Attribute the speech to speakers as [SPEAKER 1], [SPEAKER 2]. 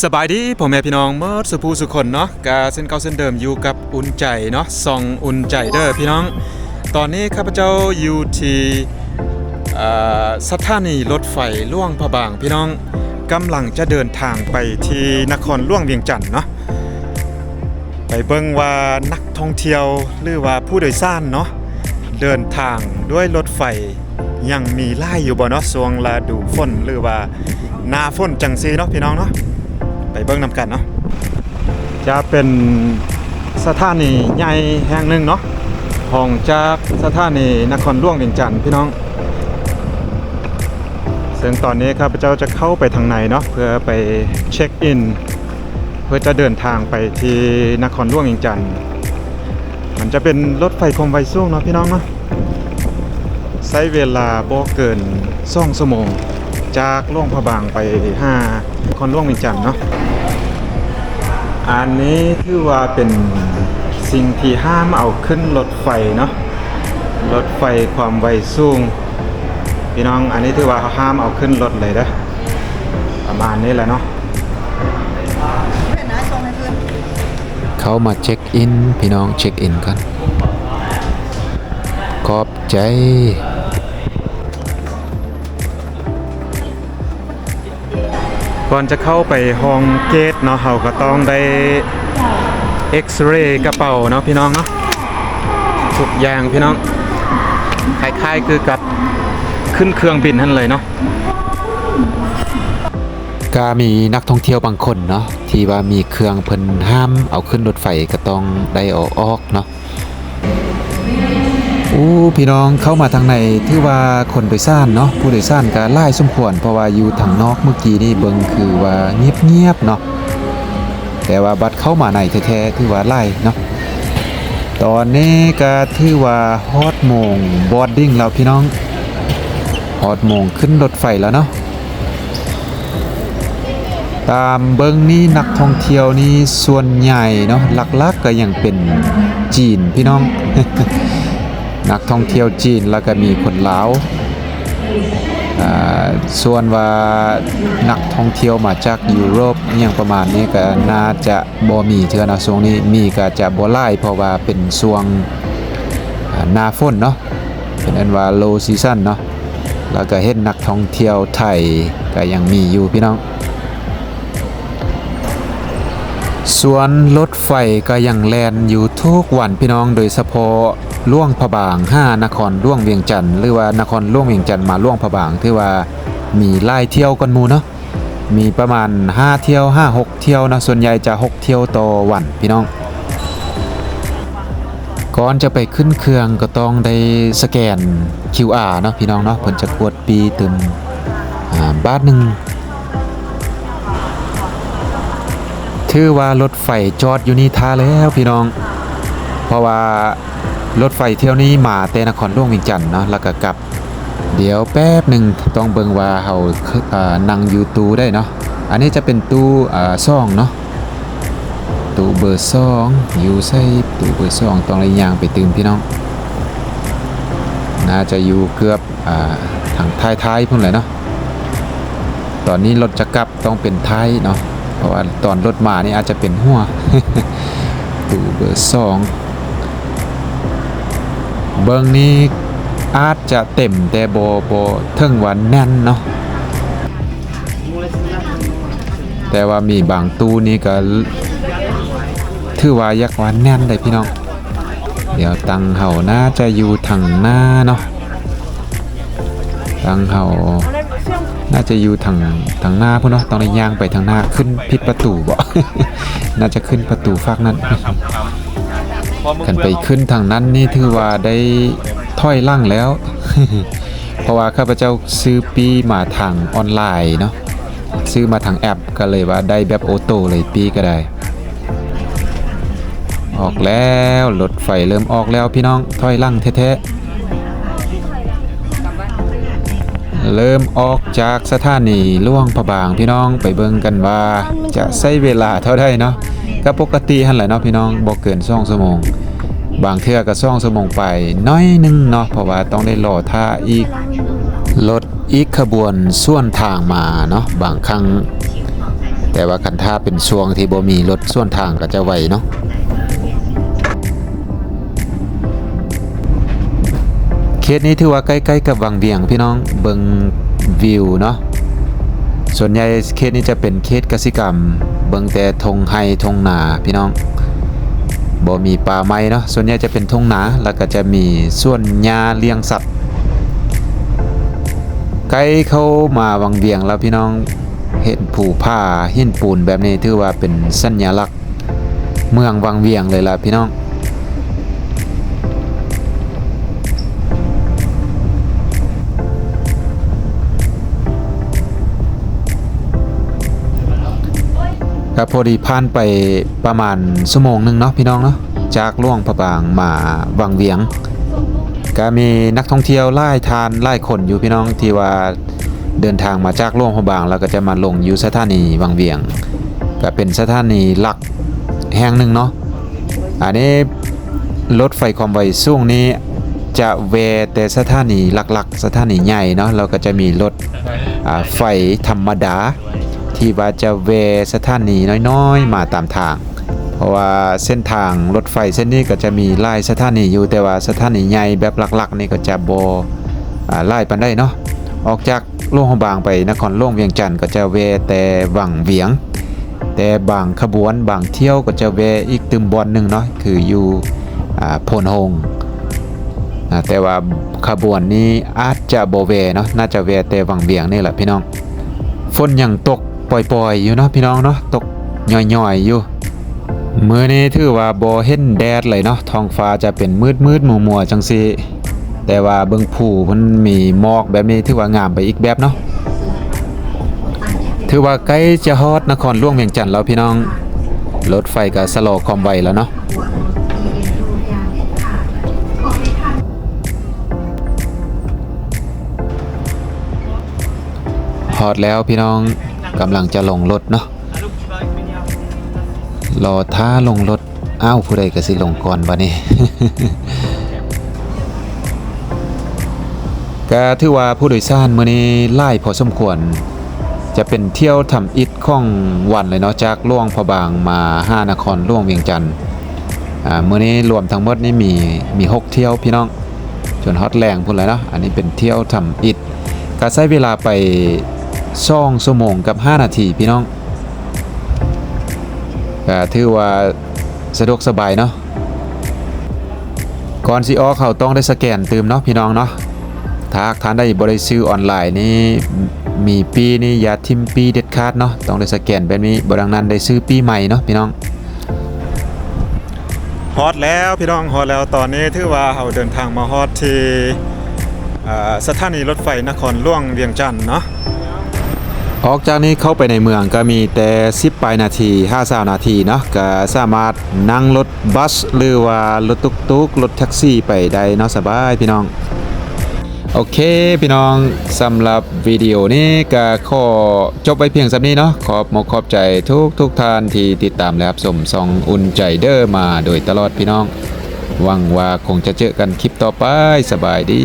[SPEAKER 1] สบายดีพ่อแม่พี่น้องเมื่อสุภูสุคนเนาะกาเส้นเก่าเส้นเดิมอยู่กับอุ่นใจเนาะซองอุ่นใจเด้อพี่น้อง ตอนนี้ข้าพเจ้าอยู่ที่สถานีรถไฟล่วงพระบาง พี่น้องกำลังจะเดินทางไปที่นครล่วงเวียงจันทน์เนาะไปเบิ่งว่านักท่องเที่ยวหรือว่าผู้โดยสารเนาะเดินทางด้วยรถไฟยังมีไล่อยู่บ่เนาะช่วงฤดูฝนหรือว่าหน้าฝนจังซีเนาะพี่น้องเนาะ ไปเบิ่งนำกันเนาะจะเป็นสถานีใหญ่แห่งหนึ่งเนาะห้องจากสถานีนครหลวงเวียงจันทน์พี่น้องซึ่งตอนนี้ข้าพเจ้าจะเข้าไปทางในเนาะเพื่อไปเช็คอิน เพื่อจะเดินทางไปที่นครหลวงเวียงจันทน์มันจะเป็นรถไฟความไวสูงเนาะพี่น้องเนาะใช้เวลาบ่เกิน2ชั่วโมงจากหลวงพระบางไป5น คนรหลวงวียงจันเนาะอันนี้ถือว่าเป็นสิ่งที่ห้ามเอาขึ้นรถไฟเนาะรถไฟความไวสูงพี่น้องอันนี้ถือว่าเขาห้ามเอาขึ้นรถเลยนะประมาณนี้แหละเนาะ
[SPEAKER 2] เห็นนะชงให้ขึ้น
[SPEAKER 3] เขามาเช็คอิน พี่น้องเช็คอินกันขอบใจ
[SPEAKER 1] ก่อนจะเข้าไปห้องเกตเนาะเขาก็ต้องได้เอ็กซเรย์กระเป๋าเนาะพี่น้องเนาะทุกอย่างพี่น้องคล้ายๆคือกับขึ้นเครื่องบินนั่นเลยเนาะ
[SPEAKER 3] ก็มีนักท่องเที่ยวบางคนเนาะที่ว่ามีเครื่องเพิ่นห้ามเอาขึ้นรถไฟก็ต้องได้ออกออกเนาะ อู้พี่น้องเข้ามาทางในถือว่าคนโดยสารเนาะผู้โดยสารก็หลายสมควรเพราะว่าอยู่ทางนอกเมื่อกี้นี่เบิ่งคือว่าเงียบๆเนาะแต่ว่าบัดเข้ามาในแท้ๆถือว่าหลายเนาะตอนนี้ก็ถือว่าฮอดโมงบอดดิ้งแล้วพี่น้องฮอดโมงขึ้นรถไฟแล้วเนาะตามเบิ้งนี่นักท่องเที่ยวนี่ส่วนใหญ่เนาะหลักๆก็ยังเป็นจีนพี่น้อง นักท่องเที่ยวจีนแล้วก็มีคนลาวอ่าส่วนว่านักท่องเที่ยวมาจากยุโรปอย่างประมาณนี้ก็น่าจะบ่มีเทื่อนะช่วงนี้มีก็จะบ่หลายเพราะว่าเป็นช่วงอ่าหน้าฝนเนาะเป็นอันว่า low season เนาะแล้วก็เห็นนักท่องเที่ยวไทยก็ยังมีอยู่พี่น้อง ส่วนรถไฟก็ยังแลนอยู่ทุกวันพี่น้องโดยเฉพาะล่วงพระบาง5นครล่วงเวียงจันทร์หรือว่านครล่วงเวียงจันทร์มาล่วงพระบางที่ว่ามีไล่เที่ยวกันมูเนาะมีประมาณ 5 เที่ยว 5 6 เที่ยวนะส่วนใหญ่จะ 6 เที่ยวต่อวันพี่น้อง ก่อนจะไปขึ้นเครื่องก็ต้องได้สแกน QR เนาะพี่น้องเนาะเพิ่นจะกวดปีตึมอ่าบาทหนึ่ง ถือว่ารถไฟจอดอยู่นี่ท่าแล้วพี่น้อง เพราะว่ารถไฟเที่ยวนี้มาแต่นครหลวงวียงจันทน์เนาะแล้วก็กลับ เดี๋ยวแป๊บหนึ่งต้องเบิงว่าเฮาเอ่อนั่งอยู่ตู้ได้เนาะอันนี้จะเป็นตู้เอ่อซ่องเนาะตู้เบอร์สองอยู่ใส่ตู้เบอร์สองต้องระยางไปตื่มพี่น้อง น่าจะอยู่เกือบอ่าทางท้ายๆพุ่นเลยเนาะตอนนี้รถจะกลับต้องเป็นท้ายเนาะ ราะว่าตอนรถมานี่อาจจะเป็นหัวตู้เบอร์สองเบิงนี้อาจจะเต็มแต่โบโบเทิงวันแน่นเนาะแต่ว่ามีบางตู้นี่ก็ถือว่ายักวันแน่นเลยพี่น้อง เดี๋ยวตังเห่าน่าจะอยู่ทางหน้าเนาะตังเห่า น่าจะอยู่ทางทางหน้าพุ่นเนาะตองได้ย่างไปทางหน้าขึ้นพิดประตูบ่ น่าจะขึ้นประตูฝากนั้นกันไปขึ้นทางนั้นนี่ถือว่าได้ถ้อยล่างแล้ว เพราะว่าข้าพเจ้าซื้อปีมาทางออนไลน์เนาะซื้อมาทางแอปก็เลยว่าได้แบบโอโต้เลยปีก็ได้ ออกแล้วรถไฟเริ่มออกแล้วพี่น้องถ้อยล่างแท้ๆ เริ่มออกจากสถานีล่วงพระบางพี่น้องไปเบิ่งกันว่าจะใช้เวลาเท่าใดเนาะก็ปกติหั่นแหละเนาะพี่น้องบ่เกิน2ชั่วโมงบางเทื่อก็2ชั่วโมงไปน้อยนึงเนาะเพราะว่าต้องได้รอท่าอีกรถอีกขบวนส่วนทางมาเนาะบางครั้ง แต่ว่าคันถ้าเป็นช่วงที่บ่มีรถส่วนทางก็จะไหวเนาะ เขตนี้ถือว่าใกล้ๆกับวังเวียงพี่น้องเบิงวิวเนาะส่วนใหญ่เขตนี้จะเป็นเขตกสิกรรม เบิงแต่ทงไฮทงนาพี่น้องบ่มีป่าไม้เนาะส่วนใหญ่จะเป็นทงนาแล้วก็จะมีส่วนหญ้าเลี้ยงสัตว์ไกลเข้ามาวังเวียงแล้วพี่น้องเห็นผูผ้าหินปูนแบบนี้ถือว่าเป็นสัญลักษณ์ เมืองวังเวียงเลยล่ะพี่น้อง ก็พอดีผ่านไปประมาณชั่วโมงหนึงเนาะพี่น้องเนาะจากล่วงพระบางมาวังเวียง ก็มีนักท่องเที่ยวไล่ทานไล่คนอยู่พี่น้องที่ว่าเดินทางมาจากล่วงพระบางแล้วก็จะมาลงอยู่สถานีวังเวียง ก็เป็นสถานีหลักแห่งหนึ่งเนาะอันนี้รถไฟความไวสูงนี้จะเวแต่สถานีหลักๆ สถานีใหญ่เนาะเราก็จะมีรถไฟธรรมดา ที่ว่าจะเวสถานีน้อยๆ มาตามทาง เพราะว่าเส้นทางรถไฟเส้นนี้ก็จะมีไล่สถานีอยู่แต่ว่าสถานีใหญ่แบบหลักๆ นี่ก็จะโบอ่าไล่ปันได้เนาะออกจากล่งบางไปนครล่งเวียงจันทร์ก็จะเวแต่วังเวียง แต่บางขบวนบางเที่ยวก็จะเวอีกตึมบอลหนึ่งเนาะคืออยู่พนโฮงแต่ว่าขบวนนี้อาจจะโบเวเนาะน่าจะเวแต่วังเวียงนี่แหละพี่น้องฝนยังตก ปล่อยๆอยู่เนาะพี่น้องเนาะตกย่อยๆอยู่มื้อนี้ถือว่าบ่เห็นแดดเลยเนาะท้องฟ้าจะเป็นมืดๆมัวๆจังซี่แต่ว่าเบิ่งผู้มันมีหมอกแบบนี้ถือว่างามไปอีกแบบเนาะถือว่าใกล้จะฮอดนครหลวงเวียงจันทน์แล้วพี่น้องรถไฟก็สโลว์ความไวแล้วเนาะฮอดแล้วพี่น้อง กำลังจะลงรถเนาะรอท้าลงรถอ้าวผู้ใดก็สิลงก่อนบัดนี้ก็ถือว่าผู้โดยสารมื้อนี้หลายพอสมควร จะเป็นเที่ยวทำอิฐของวันเลยเนาะจากล่วงพบางมาห้านครล่วงเวียงจันทน์อ่ามื้อนี้รวมทั้งหมดนี่มีมีหกเที่ยวพี่น้องจนฮอตแรงพุ่นเลยเนาะอันนี้เป็นเที่ยวทำอิฐก็ใช้เวลาไป 2ชั่วโมงกับ 5 นาทีพี่น้องก็ถือว่าสะดวกสบายเนาะก่อนสิออกเขาต้องได้สแกนตืมเนาะพี่น้องเนาะถ้าหากท่านได้บริซื้อออนไลน์นี่มีปีนี่อย่าทิมปีเด็ดขาดเนาะต้องได้สแกนแบบนี้บดังนั้นได้ซื้อปีใหม่เนาะพี่น้อง
[SPEAKER 1] ฮอตแล้วพี่น้องฮอตแล้วตอนนี้ถือว่าเราเดินทางมาฮอตที่สถานีรถไฟนครหลวงเวียงจันทน์เนาะ
[SPEAKER 3] ออกจากนี้เข้าไปในเมืองก็มีแต่ 10ปลายนาที50นาทีเนาะก็สามารถนั่งรถบัส หรือว่ารถตุกๆรถแท็กซี่ไปได้เนาะสบายพี่น้อง โอเคพี่น้องสำหรับวิดีโอนี้ก็ขอจบไปเพียงสำนี้เนาะขอบมกขอบใจทุกทุกท่านที่ติดตามและรับชมซองอุ่นใจเดอร์มาโดยตลอดพี่น้องหวังว่าคงจะเจอกันคลิปต่อไปสบายดี